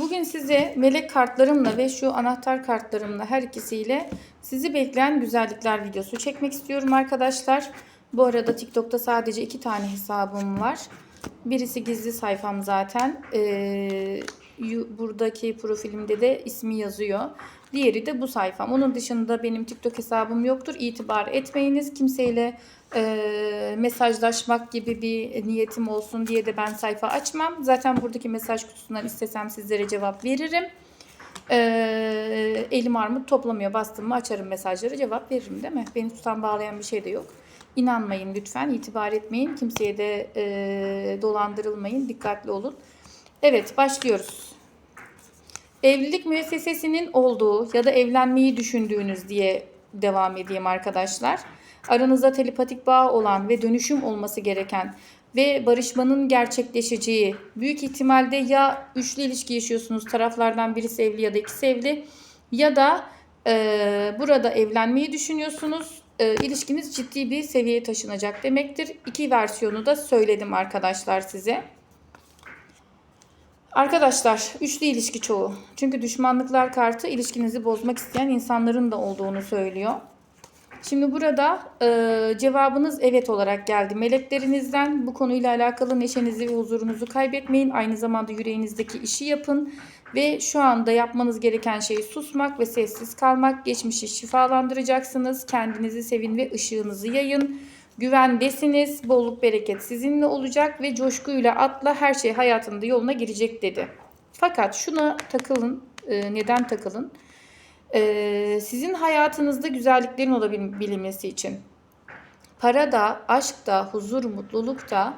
Bugün size melek kartlarımla ve şu anahtar kartlarımla her ikisiyle sizi bekleyen güzellikler videosu çekmek istiyorum arkadaşlar. Bu arada TikTok'ta sadece iki tane hesabım var. Birisi gizli sayfam zaten. Ee, buradaki profilimde de ismi yazıyor. Diğeri de bu sayfam. Onun dışında benim TikTok hesabım yoktur. İtibar etmeyiniz. Kimseyle e, mesajlaşmak gibi bir niyetim olsun diye de ben sayfa açmam. Zaten buradaki mesaj kutusundan istesem sizlere cevap veririm. E, elim armut toplamıyor. Bastım mı açarım mesajları cevap veririm değil mi? Beni tutan bağlayan bir şey de yok. İnanmayın lütfen. itibar etmeyin. Kimseye de e, dolandırılmayın. Dikkatli olun. Evet başlıyoruz. Evlilik müessesesinin olduğu ya da evlenmeyi düşündüğünüz diye devam edeyim arkadaşlar. Aranızda telepatik bağ olan ve dönüşüm olması gereken ve barışmanın gerçekleşeceği büyük ihtimalde ya üçlü ilişki yaşıyorsunuz taraflardan birisi evli ya da ikisi evli ya da e, burada evlenmeyi düşünüyorsunuz. E, ilişkiniz ciddi bir seviyeye taşınacak demektir. İki versiyonu da söyledim arkadaşlar size. Arkadaşlar üçlü ilişki çoğu. Çünkü düşmanlıklar kartı ilişkinizi bozmak isteyen insanların da olduğunu söylüyor. Şimdi burada e, cevabınız evet olarak geldi. Meleklerinizden bu konuyla alakalı neşenizi ve huzurunuzu kaybetmeyin. Aynı zamanda yüreğinizdeki işi yapın. Ve şu anda yapmanız gereken şey susmak ve sessiz kalmak. Geçmişi şifalandıracaksınız. Kendinizi sevin ve ışığınızı yayın. Güvendesiniz. Bolluk bereket sizinle olacak ve coşkuyla atla her şey hayatında yoluna girecek dedi. Fakat şuna takılın. E, neden takılın? Ee, sizin hayatınızda güzelliklerin olabilmesi için para da, aşk da, huzur, mutluluk da,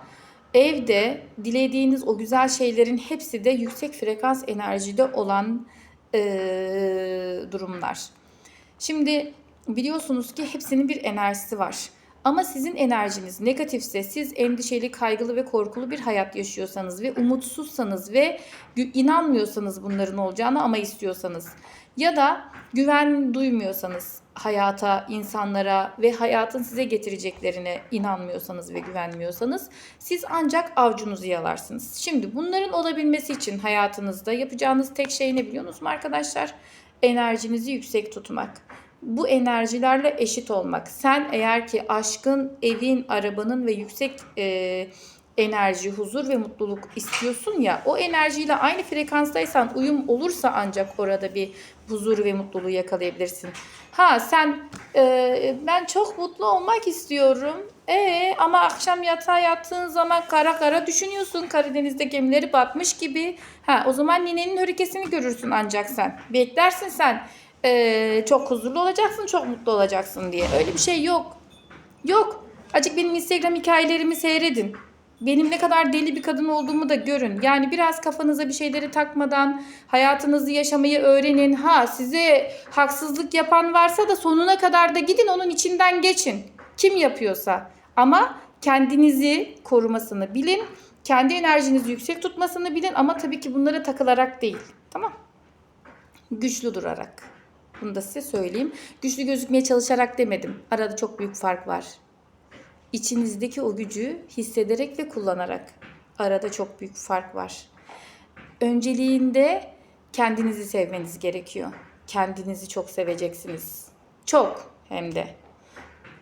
evde dilediğiniz o güzel şeylerin hepsi de yüksek frekans enerjide olan ee, durumlar. Şimdi biliyorsunuz ki hepsinin bir enerjisi var. Ama sizin enerjiniz negatifse, siz endişeli, kaygılı ve korkulu bir hayat yaşıyorsanız ve umutsuzsanız ve inanmıyorsanız bunların olacağını ama istiyorsanız ya da güven duymuyorsanız hayata, insanlara ve hayatın size getireceklerine inanmıyorsanız ve güvenmiyorsanız siz ancak avcunuzu yalarsınız. Şimdi bunların olabilmesi için hayatınızda yapacağınız tek şey ne biliyorsunuz mu arkadaşlar? Enerjinizi yüksek tutmak bu enerjilerle eşit olmak. Sen eğer ki aşkın, evin, arabanın ve yüksek e, enerji, huzur ve mutluluk istiyorsun ya o enerjiyle aynı frekanstaysan uyum olursa ancak orada bir huzur ve mutluluğu yakalayabilirsin. Ha sen e, ben çok mutlu olmak istiyorum. E ama akşam yatağa yattığın zaman kara kara düşünüyorsun. Karadeniz'de gemileri batmış gibi. Ha o zaman ninenin hörikesini görürsün ancak sen. Beklersin sen. E, çok huzurlu olacaksın, çok mutlu olacaksın diye. Öyle bir şey yok. Yok. Acık benim Instagram hikayelerimi seyredin. Benim ne kadar deli bir kadın olduğumu da görün. Yani biraz kafanıza bir şeyleri takmadan hayatınızı yaşamayı öğrenin. Ha size haksızlık yapan varsa da sonuna kadar da gidin onun içinden geçin. Kim yapıyorsa. Ama kendinizi korumasını bilin. Kendi enerjinizi yüksek tutmasını bilin ama tabii ki bunlara takılarak değil. Tamam? Güçlü durarak. Bunu da size söyleyeyim. Güçlü gözükmeye çalışarak demedim. Arada çok büyük fark var. İçinizdeki o gücü hissederek ve kullanarak. Arada çok büyük fark var. Önceliğinde kendinizi sevmeniz gerekiyor. Kendinizi çok seveceksiniz. Çok hem de.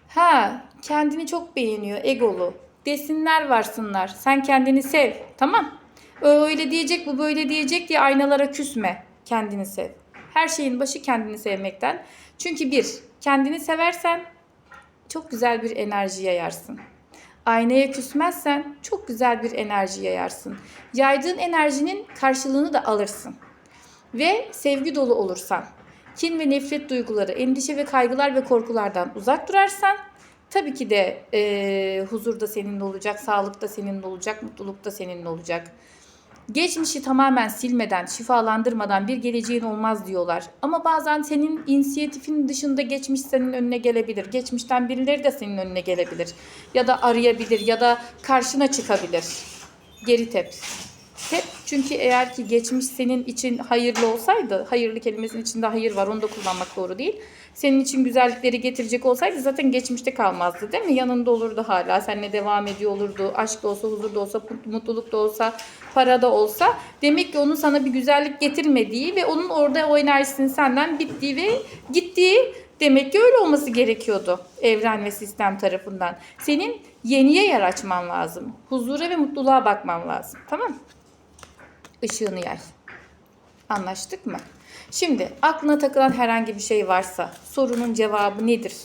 Ha, kendini çok beğeniyor, egolu. Desinler varsınlar. Sen kendini sev. Tamam. Öyle diyecek, bu böyle diyecek diye aynalara küsme. Kendini sev. Her şeyin başı kendini sevmekten. Çünkü bir, kendini seversen çok güzel bir enerji yayarsın. Aynaya küsmezsen çok güzel bir enerji yayarsın. Yaydığın enerjinin karşılığını da alırsın. Ve sevgi dolu olursan, kin ve nefret duyguları, endişe ve kaygılar ve korkulardan uzak durarsan tabii ki de eee huzur da seninle olacak, sağlık da seninle olacak, mutluluk da seninle olacak. Geçmişi tamamen silmeden, şifalandırmadan bir geleceğin olmaz diyorlar. Ama bazen senin inisiyatifin dışında geçmiş senin önüne gelebilir. Geçmişten birileri de senin önüne gelebilir. Ya da arayabilir ya da karşına çıkabilir. Geri tep. Hep çünkü eğer ki geçmiş senin için hayırlı olsaydı, hayırlı kelimesinin içinde hayır var onu da kullanmak doğru değil. Senin için güzellikleri getirecek olsaydı zaten geçmişte kalmazdı değil mi? Yanında olurdu hala, seninle devam ediyor olurdu. Aşk da olsa, huzur da olsa, mutluluk da olsa, para da olsa. Demek ki onun sana bir güzellik getirmediği ve onun orada o enerjisinin senden bittiği ve gittiği Demek ki öyle olması gerekiyordu evren ve sistem tarafından. Senin yeniye yer açman lazım. Huzura ve mutluluğa bakman lazım. Tamam Işığını yay. Anlaştık mı? Şimdi aklına takılan herhangi bir şey varsa sorunun cevabı nedir?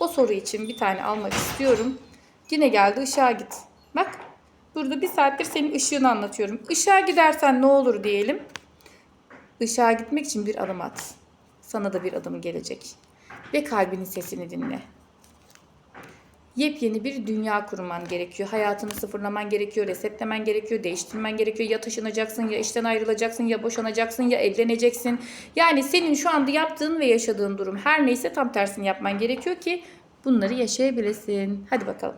O soru için bir tane almak istiyorum. Yine geldi ışığa git. Bak burada bir saattir senin ışığını anlatıyorum. Işığa gidersen ne olur diyelim. Işığa gitmek için bir adım at. Sana da bir adım gelecek ve kalbinin sesini dinle. Yepyeni bir dünya kurman gerekiyor. Hayatını sıfırlaman gerekiyor, resetlemen gerekiyor, değiştirmen gerekiyor. Ya taşınacaksın, ya işten ayrılacaksın, ya boşanacaksın, ya evleneceksin. Yani senin şu anda yaptığın ve yaşadığın durum her neyse tam tersini yapman gerekiyor ki bunları yaşayabilesin. Hadi bakalım.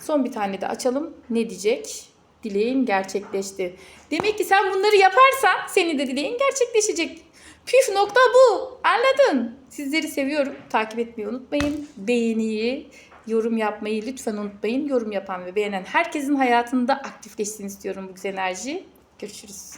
Son bir tane de açalım. Ne diyecek? Dileğin gerçekleşti. Demek ki sen bunları yaparsan senin de dileğin gerçekleşecek. Püf nokta bu. Anladın? Sizleri seviyorum. Takip etmeyi unutmayın. Beğeniyi, yorum yapmayı lütfen unutmayın. Yorum yapan ve beğenen herkesin hayatında aktifleşsin istiyorum bu güzel enerji. Görüşürüz.